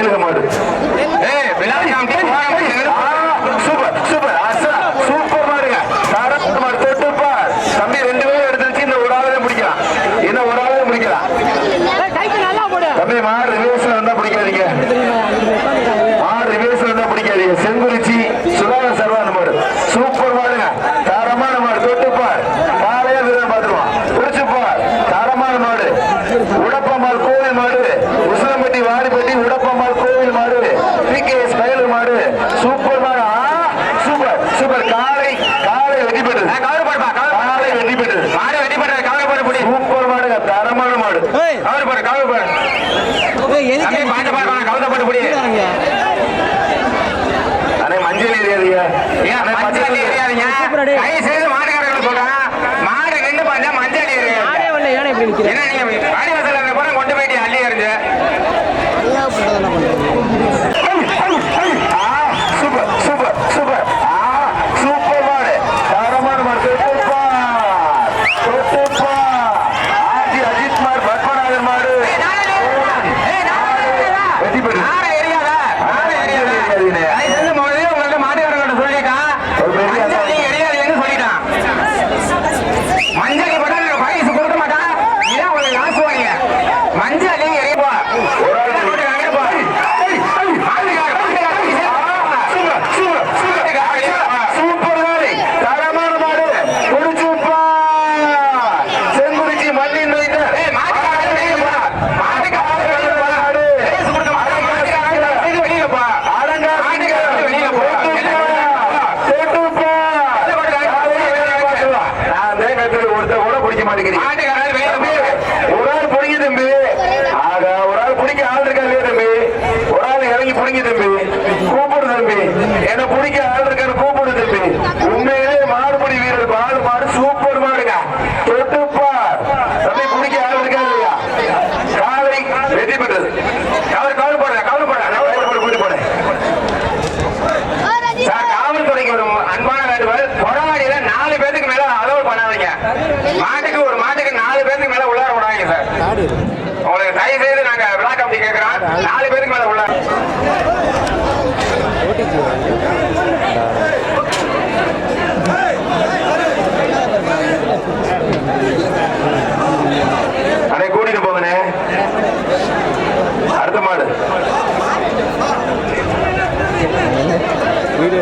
எழுத மாட்டேன் நிக்காதீங்க தயவு செய்து மாடுகாரர்கள் மாடு நின்று பார்த்தா மஞ்சள் ஏன்னா நீங்க வாடி கொண்டு போயிட்டு அள்ளி எறிஞ்சு.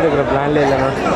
இருக்கிற பிளான்லேயே இல்லைண்ணா.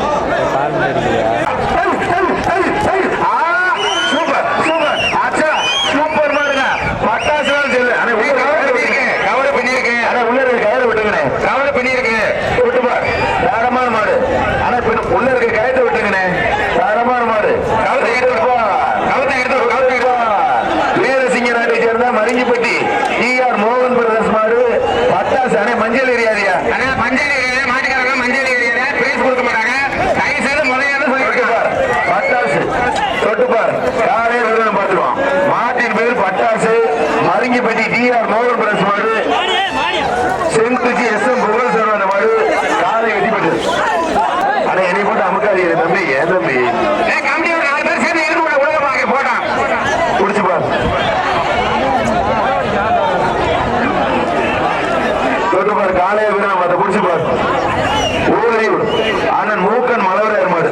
வீரம் அதை குடிச்சு பாரு. ஊரறிவு அண்ணன் மூக்கன் மலவரையர் மாடு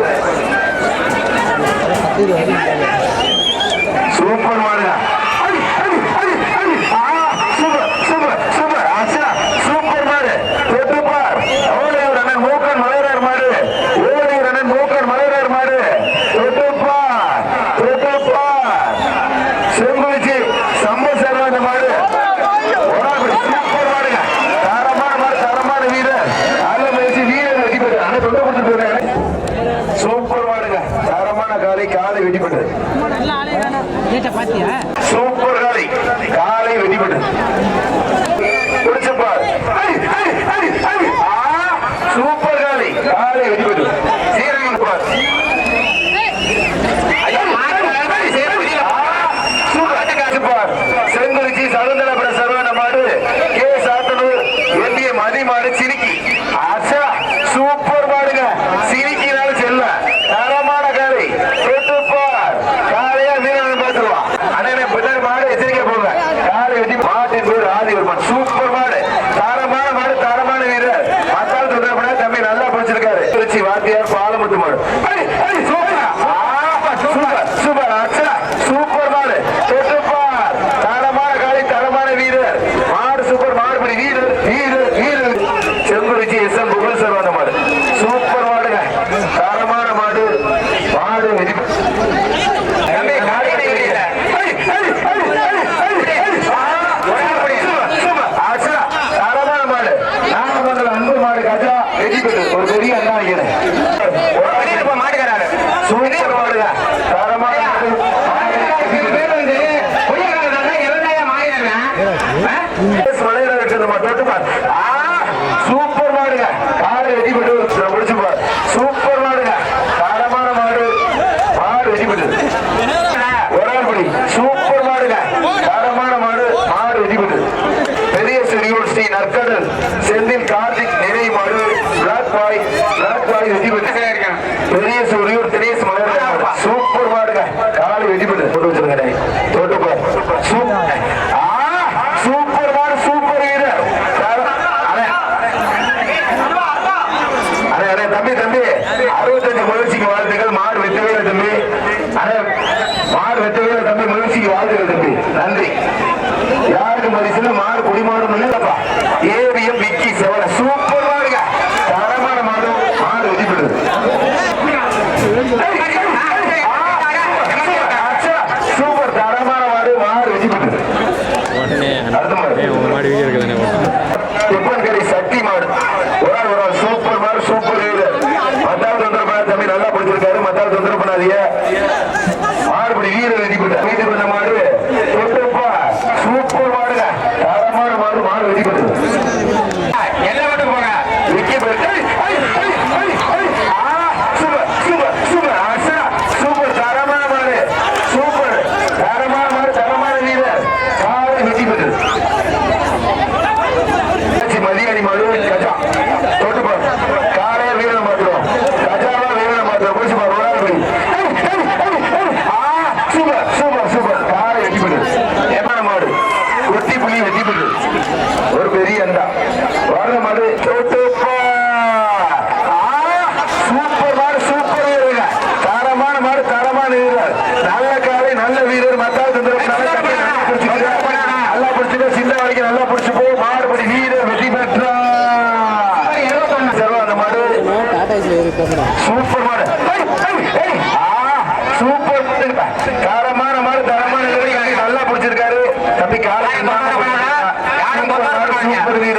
தம்பி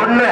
ஒண்ணு.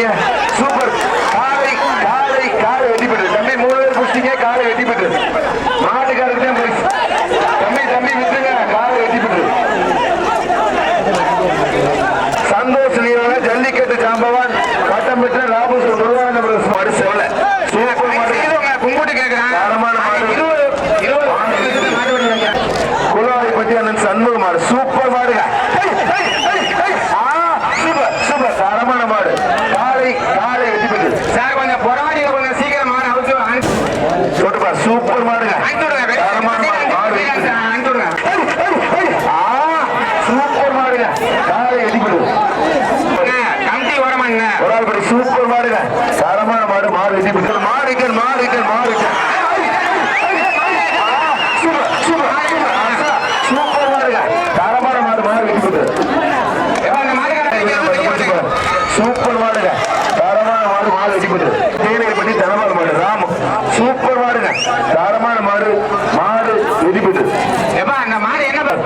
yeah. மாறிக்கன் மாறிக்கன் மாறிக்கன் சூப்பர் மாடுங்க தரமான மாடு மாடு வச்சு கொடுத்து தேநீர் பண்ணி தரமான மாடு. ராமு சூப்பர் மாடுங்க. தரமான மாடு மாடு எரிபுது எப்பா அந்த மாடு என்ன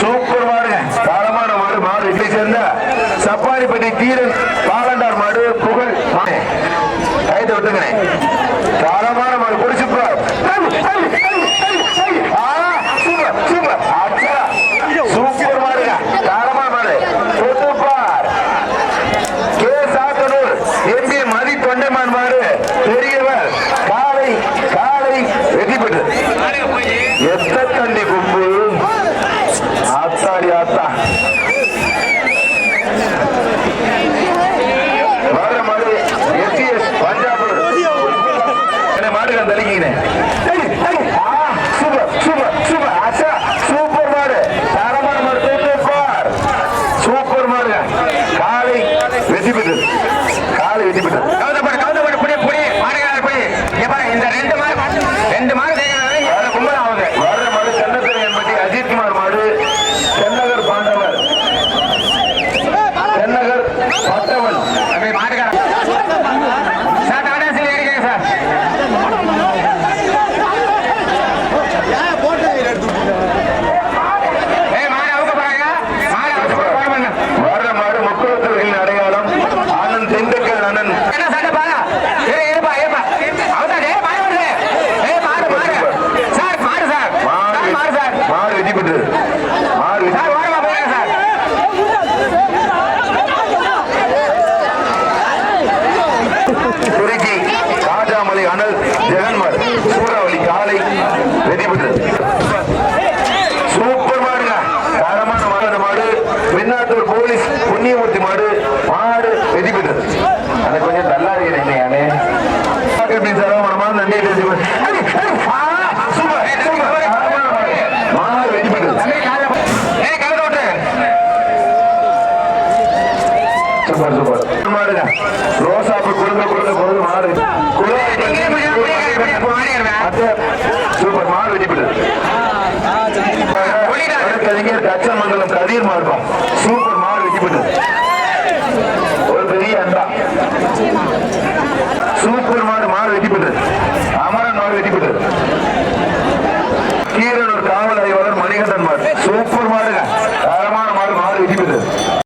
சூப்பர் மாடுங்க. தரமான மாடு மாடு இப்படி சேர்ந்த சப்பாரிப்பட்டி தீரன்